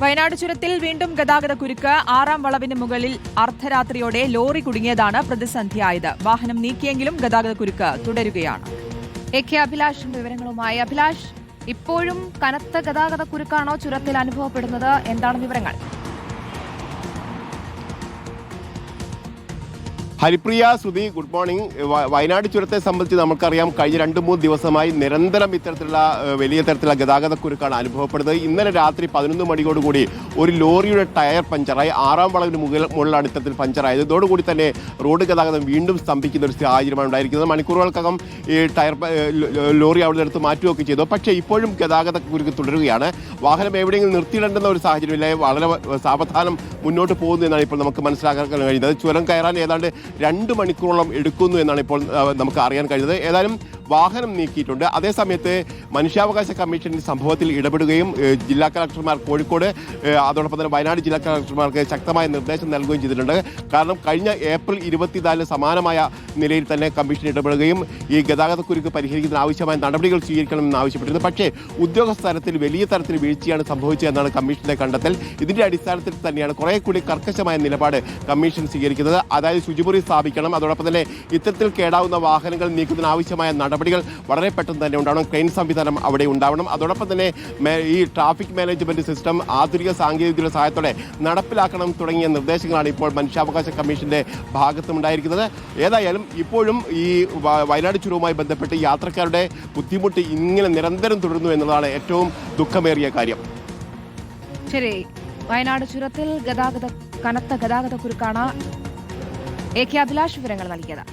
വയനാട് ചുരത്തിൽ വീണ്ടും ഗതാഗത കുരുക്ക്. ആറാം വളവിന് മുകളിൽ അർദ്ധരാത്രിയോടെ ലോറി കുടുങ്ങിയതാണ് പ്രതിസന്ധിയായത്. വാഹനം നീക്കിയെങ്കിലും ഗതാഗത കുരുക്ക് തുടരുകയാണ്. എ കെ വിവരങ്ങളുമായി അഭിലാഷ് ഇപ്പോഴും കനത്ത ഗതാഗത കുരുക്കാണോ ചുരത്തിൽ അനുഭവപ്പെടുന്നത്? എന്താണ് വിവരങ്ങൾ? Haripriya Shruti good morning. Wayanad ചുരത്തെ സംബന്ധിച്ച് നമുക്കറിയാം കഴിഞ്ഞ രണ്ട് മൂന്ന് ദിവസമായി നിരന്തരം ഇത്തരത്തിലുള്ള വലിയ തരത്തിലുള്ള ഗതാഗത കുരുക്കാണ് അനുഭവപ്പെടുന്നത്. ഇന്നലെ രാത്രി പതിനൊന്ന് മണിയോടുകൂടി ഒരു ലോറിയുടെ ടയർ പഞ്ചറായി ആറാം വളവിന് മുകളിൽ മുകളിലാണ് ഇത്തരത്തിൽ പഞ്ചറായത്. ഇതോടുകൂടി തന്നെ റോഡ് ഗതാഗതം വീണ്ടും സ്തംഭിക്കുന്ന ഒരു സാഹചര്യമാണ് ഉണ്ടായിരിക്കുന്നത്. മണിക്കൂറുകൾക്കകം ഈ ടയർ ലോറി അവിടെ എടുത്ത് മാറ്റുകയൊക്കെ ചെയ്തു. പക്ഷേ ഇപ്പോഴും ഗതാഗത കുരുക്ക് തുടരുകയാണ്. വാഹനം എവിടെയെങ്കിലും നിർത്തിയിടേണ്ടുന്ന ഒരു സാഹചര്യമില്ല? വളരെ സാവധാനം മുന്നോട്ട് പോകുന്നു എന്നാണ് ഇപ്പോൾ നമുക്ക് മനസ്സിലാക്കാൻ കഴിയുന്നത്. ചുരം കയറാൻ ഏതാണ്ട് രണ്ട് മണിക്കൂറോളം എടുക്കുന്നു എന്നാണ് ഇപ്പോൾ നമുക്ക് അറിയാൻ കഴിഞ്ഞത് ഏതായാലും വാഹനം നീക്കിയിട്ടുണ്ട്. അതേസമയത്ത് മനുഷ്യാവകാശ കമ്മീഷൻ സംഭവത്തിൽ ഇടപെടുകയും ജില്ലാ കളക്ടർമാർ കോഴിക്കോട് അതോടൊപ്പം തന്നെ വയനാട് ജില്ലാ കളക്ടർമാർക്ക് ശക്തമായ നിർദ്ദേശം നൽകുകയും ചെയ്തിട്ടുണ്ട്. കാരണം കഴിഞ്ഞ ഏപ്രിൽ ഇരുപത്തിനാലിന് സമാനമായ നിലയിൽ തന്നെ കമ്മീഷൻ ഇടപെടുകയും ഈ ഗതാഗതക്കുരുക്ക് പരിഹരിക്കുന്നതിന് ആവശ്യമായ നടപടികൾ സ്വീകരിക്കണമെന്ന് ആവശ്യപ്പെട്ടിരുന്നു. പക്ഷേ ഉദ്യോഗസ്ഥ തലത്തിൽ വലിയ തരത്തിൽ വീഴ്ചയാണ് സംഭവിച്ചതെന്നാണ് കമ്മീഷന്റെ കണ്ടെത്തൽ. ഇതിന്റെ അടിസ്ഥാനത്തിൽ തന്നെയാണ് കുറെ കൂടി കർക്കശമായ നിലപാട് കമ്മീഷൻ സ്വീകരിക്കുന്നത്. അതായത് ശുചിമുറി സ്ഥാപിക്കണം. അതോടൊപ്പം തന്നെ ഇത്തരത്തിൽ കേടാവുന്ന വാഹനങ്ങൾ നീക്കുന്നതിന് ആവശ്യമായ നടപടികൾ വളരെ പെട്ടെന്ന് തന്നെ ഉണ്ടാവണം. ക്രെയിൻ സംവിധാനം അവിടെ ഉണ്ടാവണം. അതോടൊപ്പം തന്നെ ഈ ട്രാഫിക് മാനേജ്മെന്റ് സിസ്റ്റം ആധുനിക സാങ്കേതികവിദ്യയുടെ സഹായത്തോടെ നടപ്പിലാക്കണം തുടങ്ങിയ നിർദ്ദേശങ്ങളാണ് ഇപ്പോൾ മനുഷ്യാവകാശ കമ്മീഷന്റെ ഭാഗത്തുണ്ടായിരിക്കുന്നത് ഏതായാലും ഇപ്പോഴും ഈ വയനാട് ചുരവുമായി ബന്ധപ്പെട്ട് യാത്രക്കാരുടെ ബുദ്ധിമുട്ട് ഇങ്ങനെ നിരന്തരം തുടരുന്നു എന്നുള്ളതാണ് ഏറ്റവും ദുഃഖമേറിയ കാര്യം. ശരി. വയനാട് ചുരത്തിൽ ഗതാഗത കനത്ത ഗതാഗത കുരുക്കാണ് എ കെ അഭിലാഷ് വിവരങ്ങൾ നൽകിയത്.